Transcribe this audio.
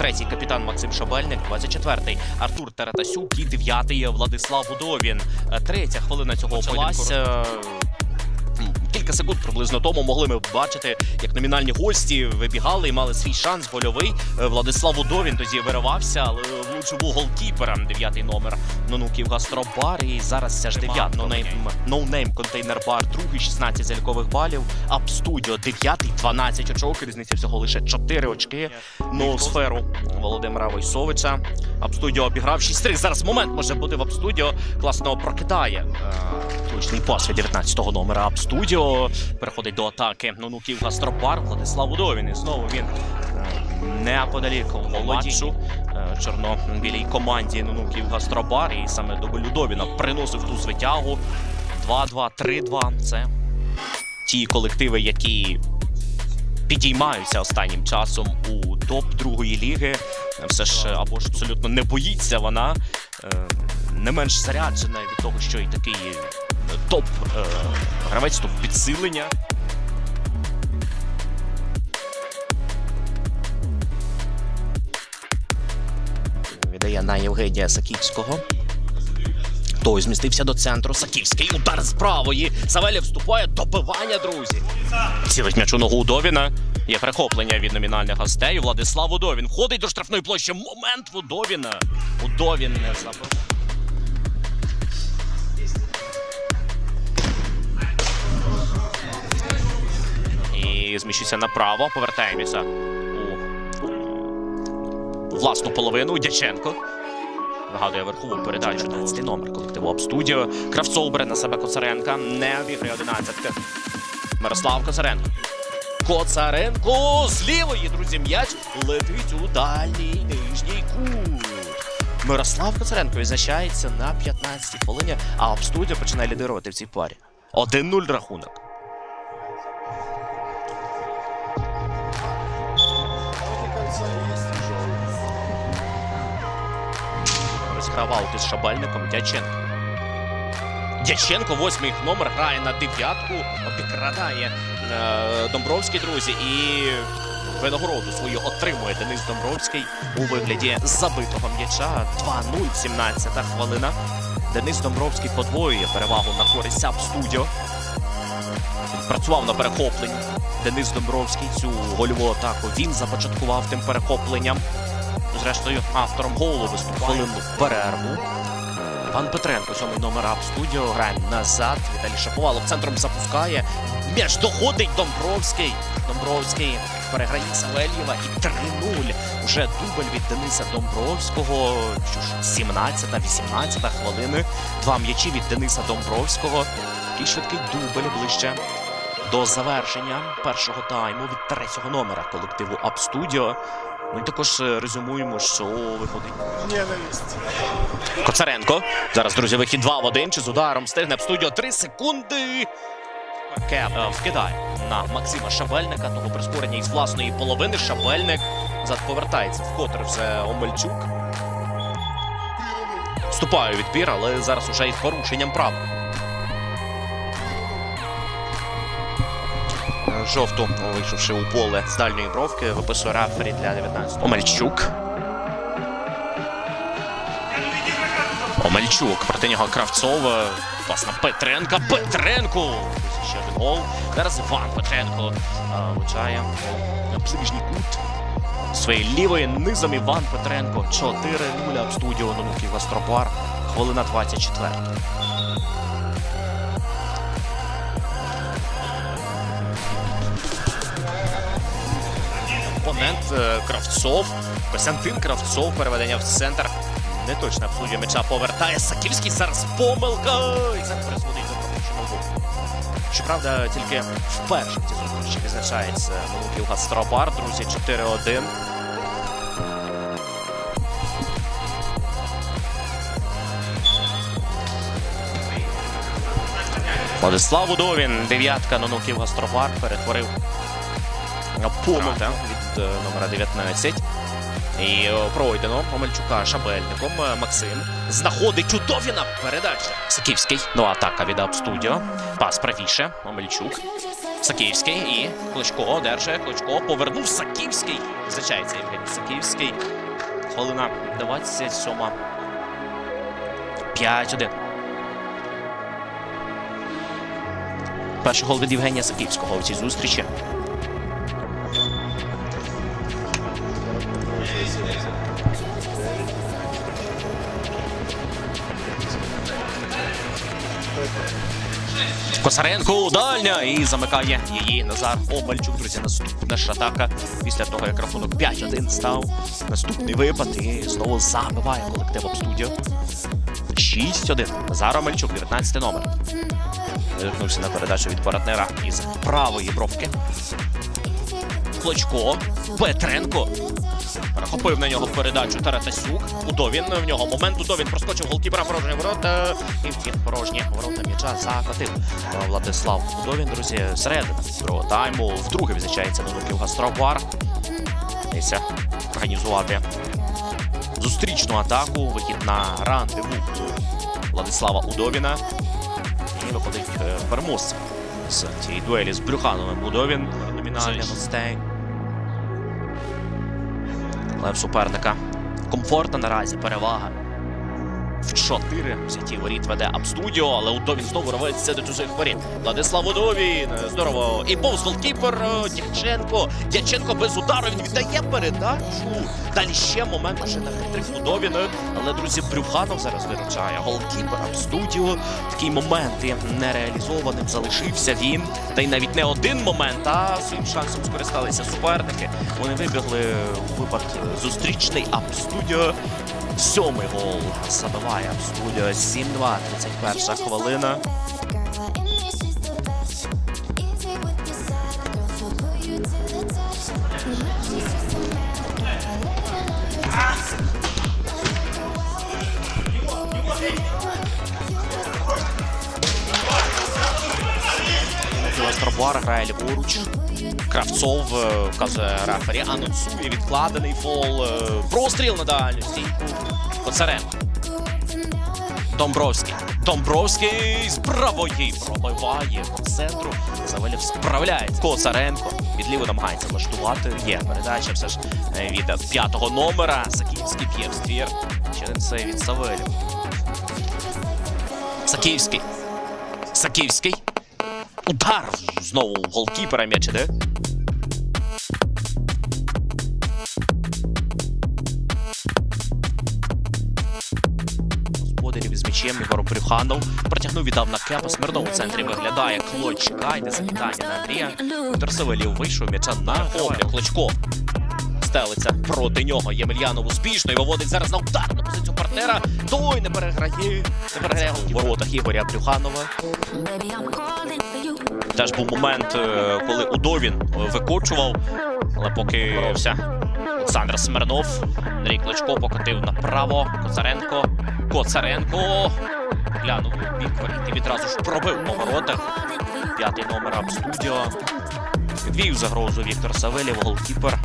23-й капітан Максим Шабельник, 24-й Артур Таратасюк і 9-й Владислав Будовін. Е, Третя хвилина цього почалася. М, Кілька секунд приблизно тому могли ми бачити, як номінальні гості вибігали і мали свій шанс гольовий. Е, Владислав Удовін тоді виривався, але влучив у голкіпера. Дев'ятий номер Нонуків Гастробар. І зараз ця ж дев'ят ноунейм, ноунейм контейнер бар, другий 16 залікових балів. Ап студіо дев'ятий, 12 очок. Різниця всього лише 4 очки. Ну, сферу Володимира Войсовича. Апстудіо обіграв 6-3. Зараз момент може бути в Апстудіо. Класно прокидає. Е, Точний пас від 19-го номера Апстудіо. Переходить до атаки. Нонуків Гастропар. Владислав Удовін. І знову він е, неподалік Володінчу. Чорно-білій команді Нонуків Гастробар. І саме до Людовіна приносив ту звитягу. 2-2, 3-2. Це ті колективи, які підіймаються останнім часом у топ другої ліги. Все ж або ж абсолютно не боїться вона, е, не менш заряджена від того, що і такий топ е, гравець, топ підсилення. Віддає на Євгенія Саківського. Той змістився до центру. Саківський удар з правої. Савелєв вступає. Добивання, друзі. Цілить м'яч у ногу Удовіна. Є перехоплення від номінальних гостей. Владислав Удовін входить до штрафної площі. Момент Удовіна. Удовін не забив. І зміщується направо. Повертаємося у власну половину. Дяченко. Нагадує верхову передачу 12 номер колективу Обстудіо. Кравцов бере на себе Коцаренка. Не обіграє 11. Мирослав Коцаренко. Коцаренко з лівої, друзі, м'яч летить у дальній нижній кут. Мирослав Коцаренко відзначається на 15-й хвилині, а Обстудіо починає лідирувати в цій парі. 1-0 рахунок. Розігравав із Шабальником Дяченко. Дяченко, восьмий номер, грає на дев'ятку, обікрадає е, Домбровський, друзі, і винагороду свою отримує Денис Домбровський у вигляді забитого м'яча. 2-0, 17 хвилина. Денис Домбровський подвоює перевагу на користь Саб Студіо. Працював на перехопленні. Денис Домбровський цю гольову атаку він започаткував тим перехопленням. Зрештою, автором голу виступає хвилинну перерву. Пан Петренко, сьомий номер Ап Студіо, грає назад. Віталій Шаповалов центром запускає. М'яч доходить Домбровський. Домбровський переграє Савельєва і 3-0. Уже дубль від Дениса Домбровського. Що ж, 17-18 хвилини. Два м'ячі від Дениса Домбровського. Такий швидкий дубль ближче до завершення першого тайму від третього номера колективу Ап Студіо. Ми також е, резюмуємо, що виходить Ненависть. Коцаренко. Зараз, друзі, вихід 2 в 1. Чи з ударом стигне в студіо 3 секунди. Кеп е, вкидає на Максима Шабельника. Того прискорення із власної половини. Шабельник назад повертається. Вкотре вже Омельчук. Вступає у відбір, але зараз уже із порушенням права. Жовту, вийшовши у поле з дальньої бровки, виписує рефері для 19 Омельчук. Омельчук. Проти нього Кравцов. е, Пас на Петренка. Петренко! Ще один гол. Зараз Іван Петренко е, влучає на ближній кут. Своєю лівою низом Іван Петренко. 4-0 в студіо Нонуків Гастробар. Хвилина 24. Опонент е, Кравцов. Костянтин Кравцов. Переведення в центр. Неточна обслуговує м'яча повертає. Саківський зараз помилка. І це призводить до пропущеного голу. Щоправда, тільки вперше в цій зустрічі відзначається Молоків Гастробар. Друзі, 4-1. Владислав Удовін, дев'ятка Нонуків Гастробар перетворив е, номера 19. І е, пройдено Омельчука шабельником. Е, Максим знаходить Удовіна. Передача. Саківський. Ну, атака від Апстудіо. Пас правіше. Омельчук. Саківський і Кличко одержує. Кличко повернув Саківський. Зачається Євгеній Саківський. хвилина 27. 5-1. Перший гол від Євгенія Саківського у цій зустрічі. Косаренко дальня і замикає її Назар Омельчук. Друзі, наступна ж атака після того, як рахунок 5-1 став. Наступний випад і знову забиває колектив Обстудіо. 6-1. Назар Омельчук, 19 номер. Виркнувся на передачу від партнера із правої бровки. Клочко, Петренко. Перехопив на нього передачу Таратасюк. Удовін в нього момент. Удовін проскочив голкіпера порожні ворота. І втім порожні ворота м'яча закотив Владислав Удовін, друзі, середина другого тайму. Вдруге відзначається Нонуків Гастробар. Дивіться, організувати зустрічну атаку. Вихід на рандеву Владислава Удовіна. І виходить е, переможцем з цієї дуелі з Брюхановим Удовін. Номінальний гостей. Але суперника комфортна наразі перевага. В 4 взяті воріт веде Абстудіо, але Удовін знову рветься до чужих воріт. Владислав Удовін, здорово. І повз голкіпер е, Дяченко. Дяченко без удару він віддає передачу. Далі ще момент ще на хитрих Удовіна. Але, друзі, Брюханов зараз виручає. Голкіпер Абстудіо. Такий момент є нереалізованим залишився він. Та й навіть не один момент, а своїм шансом скористалися суперники. Вони вибігли у випад зустрічний Абстудіо. Сьомий гол забиває Абстудіо 7-2, 31 хвилина. Остробар грає ліворуч. Кравцов е, вказує рефері, анонсує відкладений фол. е, Простріл на дальню стійку. Коцаренко. Домбровський. Домбровський з правої пробиває по центру. Завелів справляється. Коцаренко. Від ліву намагається влаштувати. Є передача все ж е, від п'ятого номера. Саківський п'є в ствір. Один це від Савелів. Саківський. Саківський. Удар знову голкіпера м'яч іде. Господарів із м'ячем Ігор Брюханов протягнув, віддав на кепа. Смирнов у центрі виглядає Клочка. Йде завітання на Андрія. Петр Савелів вийшов м'яча на Оля. Клочко стелиться проти нього. Ємельянов успішно і виводить зараз на ударну позицію партнера. Той не переграє. Не переграє в воротах Ігоря Брюханова. Теж був момент, е, коли Удовін е, викочував, але поки боровся Олександр Смирнов. Андрій Кличко покатив направо. Коцаренко. Коцаренко. Глянув бік і відразу ж пробив по воротах. П'ятий номер Абстудіо. Відвів загрозу Віктор Савелєв, голкіпер.